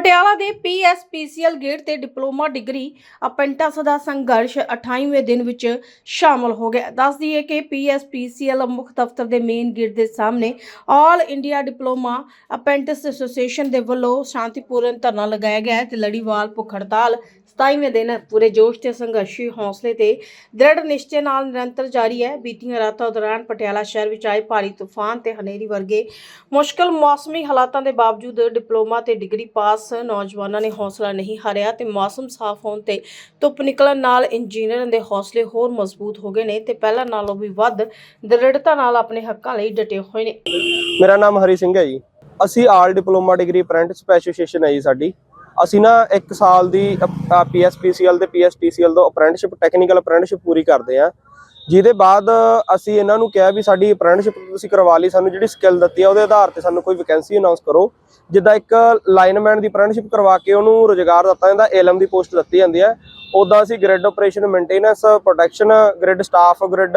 ਪਟਿਆਲਾ ਦੇ PSPCL gate ਤੇ diploma degree ਅਪੈਂਟਸ ਦਾ ਸੰਘਰਸ਼ 28ਵੇਂ ਦਿਨ ਵਿੱਚ ਸ਼ਾਮਲ ਹੋ ਗਿਆ। ਦੱਸ ਦਈਏ ਕਿ ਪੀਐਸਪੀਸੀਐਲ ਮੁੱਖ ਦਫ਼ਤਰ ਦੇ ਮੇਨ ਗੇਟ ਦੇ ਸਾਹਮਣੇ all India diploma apprentices association ਦੇ ਵੱਲੋਂ ਸ਼ਾਂਤੀਪੂਰਨ ਧਰਨਾ ਲਗਾਇਆ ਗਿਆ ਹੈ ਤੇ ਲੜੀਵਾਲ ਭੁੱਖ ਹੜਤਾਲ 27ਵੇਂ ਦਿਨ ਪੂਰੇ ਜੋਸ਼ ਤੇ ਸੰਘਰਸ਼ੀ ਹੌਸਲੇ ਤੇ ਦ੍ਰਿੜ ਨਿਸ਼ਚੇ ਨਾਲ ਨਿਰੰਤਰ ਜਾਰੀ ਹੈ। ਬੀਤੀਆਂ ਰਾਤਾਂ ਦੌਰਾਨ ਪਟਿਆਲਾ ਸ਼ਹਿਰ ਵਿੱਚ ਆਏ ਭਾਰੀ ਤੂਫਾਨ ਤੇ ਹਨੇਰੀ ਵਰਗੇ ਮੁਸ਼ਕਲ ਮੌਸਮੀ ਹਾਲਾਤਾਂ ਦੇ ਬਾਵਜੂਦ ਡਿਪਲੋਮਾ ਤੇ ਡਿਗਰੀ ਪਾਸ ਨੌਜਵਾਨਾਂ ਨੇ ਹੌਸਲਾ ਨਹੀਂ ਹਾਰਿਆ ਤੇ ਮੌਸਮ ਸਾਫ਼ ਹੋਣ ਤੇ ਧੁੱਪ ਨਿਕਲਣ ਨਾਲ ਇੰਜੀਨੀਅਰਾਂ ਦੇ ਹੌਸਲੇ ਹੋਰ ਮਜ਼ਬੂਤ ਹੋ ਗਏ ਨੇ ਤੇ ਪਹਿਲਾਂ ਨਾਲੋਂ ਵੀ ਵੱਧ ਦ੍ਰਿੜਤਾ ਨਾਲ ਆਪਣੇ ਹੱਕਾਂ ਲਈ ਡਟੇ ਹੋਏ ਨੇ। ਮੇਰਾ ਨਾਮ ਹਰੀ ਸਿੰਘ ਹੈ ਜੀ। ਅਸੀਂ all diploma degree apprentice association ਹੈ ਜੀ ਸਾਡੀ। ਅਸੀਂ ਨਾ 1 ਸਾਲ ਦੀ ਪੀਐਸਪੀਸੀਐਲ ਤੇ ਪੀਐਸਟੀਸੀਐਲ ਦਾ ਅਪ੍ਰੈਂਟਿਸਸ਼ਿਪ ਟੈਕਨੀਕਲ ਅਪ੍ਰੈਂਟਿਸਸ਼ਿਪ ਪੂਰੀ ਕਰਦੇ ਆ ਜਿਹਦੇ ਬਾਅਦ ਅਸੀਂ ਇਹਨਾਂ ਨੂੰ ਕਿਹਾ ਵੀ ਸਾਡੀ ਅਪ੍ਰੈਂਟਿਸਸ਼ਿਪ ਤੁਸੀਂ ਕਰਵਾ ਲਈ, ਸਾਨੂੰ ਜਿਹੜੀ ਸਕਿੱਲ ਦਿੱਤੀ ਆ, ਉਹਦੇ ਆਧਾਰ ਤੇ ਸਾਨੂੰ ਕੋਈ ਵੈਕੈਂਸੀ ਅਨਾਉਂਸ ਕਰੋ। ਜਿੱਦਾਂ ਇੱਕ ਲਾਈਨਮੈਨ ਦੀ ਅਪ੍ਰੈਂਟਿਸਸ਼ਿਪ ਕਰਵਾ ਕੇ ਉਹਨੂੰ ਰੁਜ਼ਗਾਰ ਦਿੱਤਾ ਜਾਂਦਾ ਏਲਮ ਦੀ ਪੋਸਟ ਦਿੱਤੀ ਜਾਂਦੀ ਹੈ। ਉਦਾਂ ਅਸੀਂ grid operation maintenance protection grid staff grid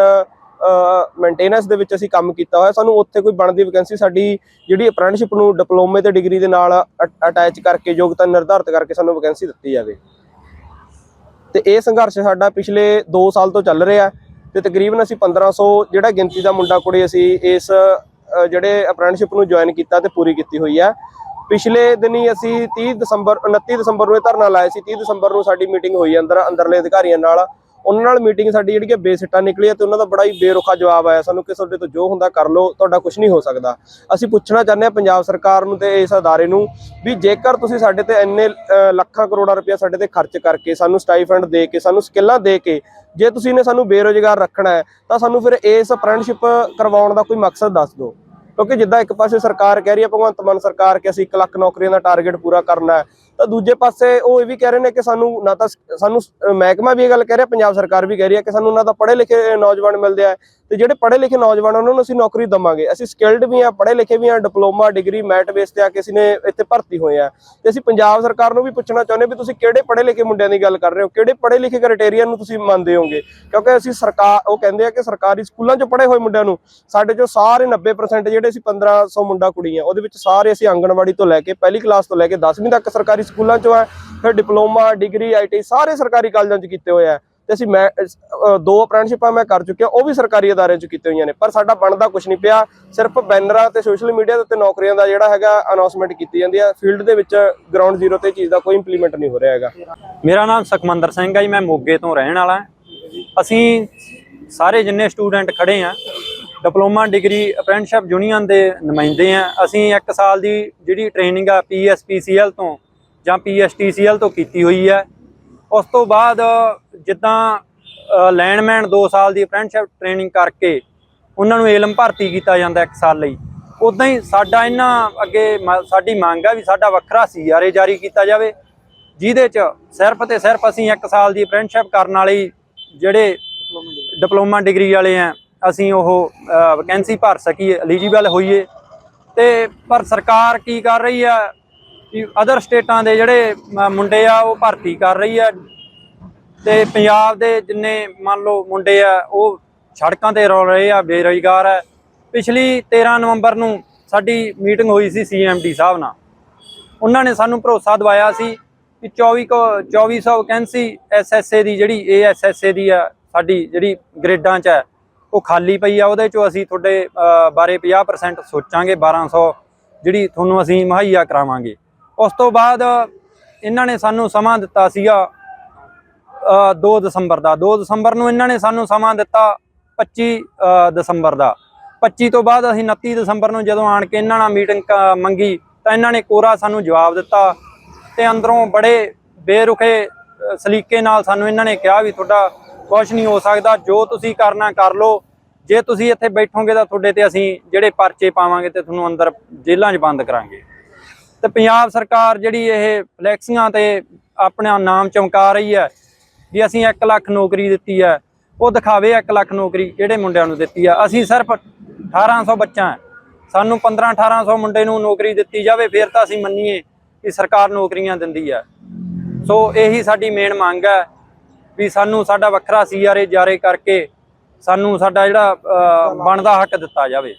maintenance ਦੇ ਵਿੱਚ ਅਸੀਂ ਕੰਮ ਕੀਤਾ ਹੋਇਆ। ਸਾਨੂੰ ਉੱਥੇ ਕੋਈ ਬਣਦੀ ਵੈਕੈਂਸੀ ਸਾਡੀ ਜਿਹੜੀ ਅਪ੍ਰੈਂਟਿਸਸ਼ਿਪ ਨੂੰ ਡਿਪਲੋਮੇ ਤੇ ਡਿਗਰੀ ਦੇ ਨਾਲ ਅਟੈਚ ਕਰਕੇ, ਯੋਗਤਾ ਨਿਰਧਾਰਤ ਕਰਕੇ ਸਾਨੂੰ ਵੈਕੈਂਸੀ ਦਿੱਤੀ ਜਾਵੇ। ਤੇ ਇਹ ਸੰਘਰਸ਼ ਸਾਡਾ ਪਿਛਲੇ 2 ਸਾਲ ਤੋਂ ਚੱਲ ਰਿਹਾ ਤੇ ਤਕਰੀਬਨ ਅਸੀਂ 1500 ਜਿਹੜਾ ਗਿਣਤੀ ਦਾ ਮੁੰਡਾ ਕੁੜੀ ਅਸੀਂ ਇਸ ਜਿਹੜੇ ਅਪ੍ਰੈਂਟਿਸਸ਼ਿਪ ਨੂੰ ਜੁਆਇਨ ਕੀਤਾ ਤੇ ਪੂਰੀ ਕੀਤੀ ਹੋਈ ਹੈ ਪਿਛਲੇ ਦਿਨੀ ਅਸੀਂ 30 ਦਸੰਬਰ 29 ਦਸੰਬਰ ਨੂੰ ਇਹ ਧਰਨਾ ਲਾਇਆ ਸੀ 30 ਦਸੰਬਰ ਨੂੰ ਸਾਡੀ ਮੀਟਿੰਗ ਹੋਈ ਅੰਦਰ, ਅੰਦਰਲੇ ਅਧਿਕਾਰੀਆਂ ਨਾਲ। ਉਹਨਾਂ ਨਾਲ ਮੀਟਿੰਗ ਸਾਡੀ ਜਿਹੜੀ ਕਿ ਬੇਸਿੱਟਾ ਨਿਕਲੀ ਹੈ ਤੇ ਉਹਨਾਂ ਦਾ ਬੜਾ ਹੀ ਬੇਰੁਖਾ ਜਵਾਬ ਆਇਆ, ਸਾਨੂੰ ਕਿ ਤੁਹਾਡੇ ਤੋਂ ਜੋ ਹੁੰਦਾ ਕਰ ਲਓ, ਤੁਹਾਡਾ ਕੁਝ ਨਹੀਂ ਹੋ ਸਕਦਾ। ਅਸੀਂ ਪੁੱਛਣਾ ਚਾਹੁੰਦੇ ਹਾਂ ਪੰਜਾਬ ਸਰਕਾਰ ਨੂੰ ਤੇ ਇਸ ਅਦਾਰੇ ਨੂੰ ਵੀ ਜੇਕਰ ਤੁਸੀਂ ਸਾਡੇ ਤੇ ਇੰਨੇ ਲੱਖਾਂ ਕਰੋੜਾਂ ਰੁਪਇਆ ਸਾਡੇ ਤੇ ਖਰਚ ਕਰਕੇ ਸਾਨੂੰ ਸਟਾਈਫੰਡ ਦੇ ਕੇ, ਸਾਨੂੰ ਸਕਿੱਲਾਂ ਦੇ ਕੇ, ਜੇ ਤੁਸੀਂ ਨੇ ਸਾਨੂੰ ਬੇਰੋਜ਼ਗਾਰ ਰੱਖਣਾ ਹੈ, ਤਾਂ ਸਾਨੂੰ ਫਿਰ ਇਸ ਅਪ੍ਰੈਂਟਿਸਸ਼ਿਪ ਕਰਵਾਉਣ ਦਾ ਕੋਈ ਮਕਸਦ ਦੱਸ ਦਿਓ। ਕਿਉਂਕਿ ਜਿੱਦਾਂ ਇੱਕ ਪਾਸੇ ਸਰਕਾਰ ਕਹਿ ਰਹੀ ਹੈ, ਭਗਵੰਤ ਮਾਨ ਸਰਕਾਰ ਕਿ ਅਸੀਂ 1 ਲੱਖ ਨੌਕਰੀਆਂ ਦਾ ਟਾਰਗੇਟ ਪੂਰਾ ਕਰਨਾ ਹੈ। ਤਾਂ ਦੂਜੇ ਪਾਸੇ ਉਹ ਇਹ ਵੀ ਕਹਿ ਰਹੇ ਨੇ ਕਿ ਸਾਨੂੰ ਨਾ ਤਾਂ ਸਾਨੂੰ ਮਹਿਕਮਾ ਵੀ ਇਹ ਗੱਲ ਕਹਿ ਰਿਹਾ, ਪੰਜਾਬ ਸਰਕਾਰ ਵੀ ਕਹਿ ਰਹੀ ਹੈ ਕਿ ਸਾਨੂੰ ਨਾ ਤਾਂ ਪੜ੍ਹੇ ਲਿਖੇ ਨੌਜਵਾਨ ਮਿਲਦੇ ਆ। ਤੇ ਜਿਹੜੇ ਪੜ੍ਹੇ ਲਿਖੇ ਨੌਜਵਾਨ ਉਹਨਾਂ ਨੂੰ ਅਸੀਂ ਨੌਕਰੀ ਦਵਾਂਗੇ। ਅਸੀਂ ਸਕਿਲਡ ਵੀ ਆ, ਪੜ੍ਹੇ ਲਿਖੇ ਵੀ ਆ, ਡਿਪਲੋਮਾ, ਡਿਗਰੀ, ਮੈਟ ਬੇਸ ਤੇ ਆ ਕੇ ਅਸੀਂ ਨੇ ਇੱਥੇ ਭਰਤੀ ਹੋਏ ਆ। ਤੇ ਅਸੀਂ ਪੰਜਾਬ ਸਰਕਾਰ ਨੂੰ ਵੀ ਪੁੱਛਣਾ ਚਾਹੁੰਦੇ ਵੀ ਤੁਸੀਂ ਕਿਹੜੇ ਪੜ੍ਹੇ ਲਿਖੇ ਮੁੰਡਿਆਂ ਦੀ ਗੱਲ ਕਰ ਰਹੇ ਹੋ? ਕਿਹੜੇ ਪੜ੍ਹੇ ਲਿਖੇ ਕ੍ਰਾਈਟੇਰੀਆ ਨੂੰ ਤੁਸੀਂ ਮੰਨਦੇ ਹੋਗੇ? ਕਿਉਂਕਿ ਅਸੀਂ ਸਰਕਾਰ ਉਹ ਕਹਿੰਦੇ ਆ ਕਿ ਸਰਕਾਰੀ ਸਕੂਲਾਂ 'ਚ ਪੜ੍ਹੇ ਹੋਏ ਮੁੰਡਿਆਂ ਨੂੰ ਸਾਡੇ ਚੋਂ ਸਾਰੇ 90% ਜਿਹੜੇ ਅਸੀਂ 1500 ਮੁੰਡਾ ਕੁੜੀਆਂ, ਉਹਦੇ ਵਿੱਚ ਸਾਰੇ ਅਸੀਂ ਆਂਗਣਵਾੜੀ ਤੋਂ ਲੈ ਕੇ, ਪਹਿਲੀ ਕਲਾਸ ਤੋਂ ਲੈ ਕੇ 10ਵੀਂ ਤੱਕ ਸਰਕਾਰੀ ਸਕੂਲਾਂ 'ਚੋਂ ਹੈ, ਫਿਰ ਡਿਪਲੋਮਾ, ਡਿਗਰੀ ਆਈਟੀ ਸਾਰੇ ਸਰਕਾਰੀ ਕਾਲਜਾਂ 'ਚ ਕੀਤੇ ਹੋਏ ਆ। ਤੇ ਅਸੀਂ ਮੈਂ ਦੋ ਅਪ੍ਰੈਂਟਿਸਸ਼ਿਪਾਂ ਮੈਂ ਕਰ ਚੁੱਕਿਆ, ਉਹ ਵੀ ਸਰਕਾਰੀ ਅਦਾਰਿਆਂ 'ਚ ਕੀਤੇ ਹੋਈਆਂ ਨੇ। ਪਰ ਸਾਡਾ ਬਣਦਾ ਕੁਝ ਨਹੀਂ ਪਿਆ, ਸਿਰਫ ਬੈਨਰਾਂ ਤੇ ਸੋਸ਼ਲ ਮੀਡੀਆ ਦੇ ਉੱਤੇ ਨੌਕਰੀਆਂ ਦਾ ਜਿਹੜਾ ਹੈਗਾ ਅਨਾਉਂਸਮੈਂਟ ਕੀਤੀ ਜਾਂਦੀ ਹੈ ਫੀਲਡ ਦੇ ਵਿੱਚ ਗਰਾਊਂਡ ਜ਼ੀਰੋ ਤੇ ਚੀਜ਼ ਦਾ ਕੋਈ ਇੰਪਲੀਮੈਂਟ ਨਹੀਂ ਹੋ ਰਿਹਾ ਹੈਗਾ। ਮੇਰਾ ਨਾਮ ਸੁਖਮੰਦਰ ਸਿੰਘ ਹੈ ਜੀ, ਮੈਂ ਮੋਗੇ ਤੋਂ ਰਹਿਣ ਵਾਲਾ ਅਸੀਂ ਸਾਰੇ ਜਿੰਨੇ ਸਟੂਡੈਂਟ ਖੜੇ ਆ, ਡਿਪਲੋਮਾ, ਡਿਗਰੀ ਅਪ੍ਰੈਂਟਿਸਸ਼ਿਪ ਯੂਨੀਅਨ ਦੇ ਨੁਮਾਇੰਦੇ ਆ, ਅਸੀਂ 1 ਸਾਲ ਦੀ ਜਿਹੜੀ ਟ੍ਰੇਨਿੰਗ ਆ ਪੀਐਸਪੀਸੀਐਲ ਤੋਂ ਜਾਂ ਪੀਐਸਟੀਸੀਐਲ ਤੋਂ ਕੀਤੀ ਹੋਈ ਹੈ। ਉਸ ਤੋਂ ਬਾਅਦ ਜਿੱਦਾਂ ਲੈਂਡਮੈਨ 2 ਸਾਲ ਦੀ ਅਪ੍ਰੈਂਟਿਸਸ਼ਿਪ ਟ੍ਰੇਨਿੰਗ ਕਰਕੇ ਉਹਨਾਂ ਨੂੰ ਏਲਮ ਭਰਤੀ ਕੀਤਾ ਜਾਂਦਾ 1 ਸਾਲ ਲਈ। ਉਦਾਂ ਹੀ ਸਾਡਾ ਇਹਨਾਂ ਅੱਗੇ ਸਾਡੀ ਮੰਗ ਆ ਵੀ ਸਾਡਾ ਵੱਖਰਾ ਸੀਆਰਏ ਜਾਰੀ ਕੀਤਾ ਜਾਵੇ, ਜਿਹਦੇ ਚ ਸਿਰਫ ਤੇ ਸਿਰਫ ਅਸੀਂ 1 ਸਾਲ ਦੀ ਅਪ੍ਰੈਂਟਿਸਸ਼ਿਪ ਕਰਨ ਵਾਲੇ ਜਿਹੜੇ ਡਿਪਲੋਮਾ ਡਿਗਰੀ ਵਾਲੇ ਆ, ਅਸੀਂ ਉਹ ਵੈਕੈਂਸੀ ਭਰ ਸਕੀਏ ਐਲੀਜੀਬਲ ਹੋਈਏ। ਤੇ ਪਰ ਸਰਕਾਰ ਕੀ ਕਰ ਰਹੀ ਆ ਕਿ ਅਦਰ ਸਟੇਟਾਂ ਦੇ ਜਿਹੜੇ ਮੁੰਡੇ ਆ, ਉਹ ਭਰਤੀ ਕਰ ਰਹੀ ਆ। ਤੇ ਪੰਜਾਬ ਦੇ ਜਿੰਨੇ ਮੰਨ ਲਓ ਮੁੰਡੇ ਆ, ਉਹ ਸੜਕਾਂ ਤੇ ਰੋਲ ਰਹੇ ਆ, ਬੇਰੁਜ਼ਗਾਰ ਆ। ਪਿਛਲੀ 13 ਨਵੰਬਰ ਨੂੰ ਸਾਡੀ ਮੀਟਿੰਗ ਹੋਈ ਸੀ ਸੀਐਮਡੀ ਸਾਹਿਬ ਨਾਲ। ਉਹਨਾਂ ਨੇ ਸਾਨੂੰ ਭਰੋਸਾ ਦਵਾਇਆ ਸੀ ਕਿ 24 ਕੋ 2400 ਵੈਕੈਂਸੀ ਐਸਐਸਏ ਦੀ ਜਿਹੜੀ ਏਐਸਐਸਏ ਦੀ ਆ, ਸਾਡੀ ਜਿਹੜੀ ਗ੍ਰੇਡਾਂ 'ਚ ਹੈ ਉਹ ਖਾਲੀ ਪਈ ਆ। ਉਹਦੇ 'ਚੋਂ ਅਸੀਂ ਤੁਹਾਡੇ ਬਾਰੇ 50% ਸੋਚਾਂਗੇ 1200 ਜਿਹੜੀ ਤੁਹਾਨੂੰ ਅਸੀਂ ਮੁਹੱਈਆ ਕਰਾਵਾਂਗੇ। ਉਸ ਤੋਂ ਬਾਅਦ ਇਹਨਾਂ ਨੇ ਸਾਨੂੰ ਸਮਾਂ ਦਿੱਤਾ ਸੀਗਾ ਅ, 2 ਦਸੰਬਰ ਦਾ। 2 ਦਸੰਬਰ ਨੂੰ ਇਹਨਾਂ ਨੇ ਸਾਨੂੰ ਸਮਾਂ ਦਿੱਤਾ 25 ਦਸੰਬਰ ਦਾ। 25 ਤੋਂ ਬਾਅਦ ਅਸੀਂ 29 ਦਸੰਬਰ ਨੂੰ ਜਦੋਂ ਆਣ ਕੇ ਇਹਨਾਂ ਨਾਲ ਮੀਟਿੰਗ ਮੰਗੀ ਤਾਂ ਇਹਨਾਂ ਨੇ ਕੋਰਾ ਸਾਨੂੰ ਜਵਾਬ ਦਿੱਤਾ ਤੇ ਅੰਦਰੋਂ ਬੜੇ ਬੇਰੁਖੇ ਸਲੀਕੇ ਨਾਲ ਸਾਨੂੰ ਇਹਨਾਂ ਨੇ ਕਿਹਾ ਵੀ ਤੁਹਾਡਾ ਕੁਝ ਨਹੀਂ ਹੋ ਸਕਦਾ ਜੋ ਤੁਸੀਂ ਕਰਨਾ ਕਰ ਲਓ। ਜੇ ਤੁਸੀਂ ਇੱਥੇ ਬੈਠੋਗੇ ਤਾਂ ਤੁਹਾਡੇ ਤੇ ਅਸੀਂ ਜਿਹੜੇ ਪਰਚੇ ਪਾਵਾਂਗੇ ਤੇ ਤੁਹਾਨੂੰ ਅੰਦਰ ਜੇਲ੍ਹਾਂ 'ਚ ਬੰਦ ਕਰਾਂਗੇ। ਤੇ ਪੰਜਾਬ ਸਰਕਾਰ ਜਿਹੜੀ ਇਹ ਫਲੈਕਸੀਆਂ ਤੇ ਆਪਣਾ ਨਾਮ ਚਮਕਾ ਰਹੀ ਹੈ ਵੀ ਅਸੀਂ 1 ਲੱਖ ਨੌਕਰੀ ਦਿੱਤੀ ਹੈ। ਉਹ ਦਿਖਾਵੇ 1 ਲੱਖ ਨੌਕਰੀ ਕਿਹੜੇ ਮੁੰਡਿਆਂ ਨੂੰ ਦਿੱਤੀ ਆ? ਅਸੀਂ ਸਿਰਫ 1800 ਬੱਚਾ ਹੈ। ਸਾਨੂੰ 15 1800 ਮੁੰਡੇ ਨੂੰ ਨੌਕਰੀ ਦਿੱਤੀ ਜਾਵੇ, ਫਿਰ ਤਾਂ ਅਸੀਂ ਮੰਨੀਏ ਕਿ ਸਰਕਾਰ ਨੌਕਰੀਆਂ ਦਿੰਦੀ ਹੈ ਸੋ ਇਹੀ ਸਾਡੀ ਮੇਨ ਮੰਗ ਹੈ ਵੀ ਸਾਨੂੰ ਸਾਡਾ ਵੱਖਰਾ ਸੀਆਰਏ ਜਾਰੀ ਕਰਕੇ ਸਾਨੂੰ ਸਾਡਾ ਜਿਹੜਾ ਬਣਦਾ ਹੱਕ ਦਿੱਤਾ ਜਾਵੇ।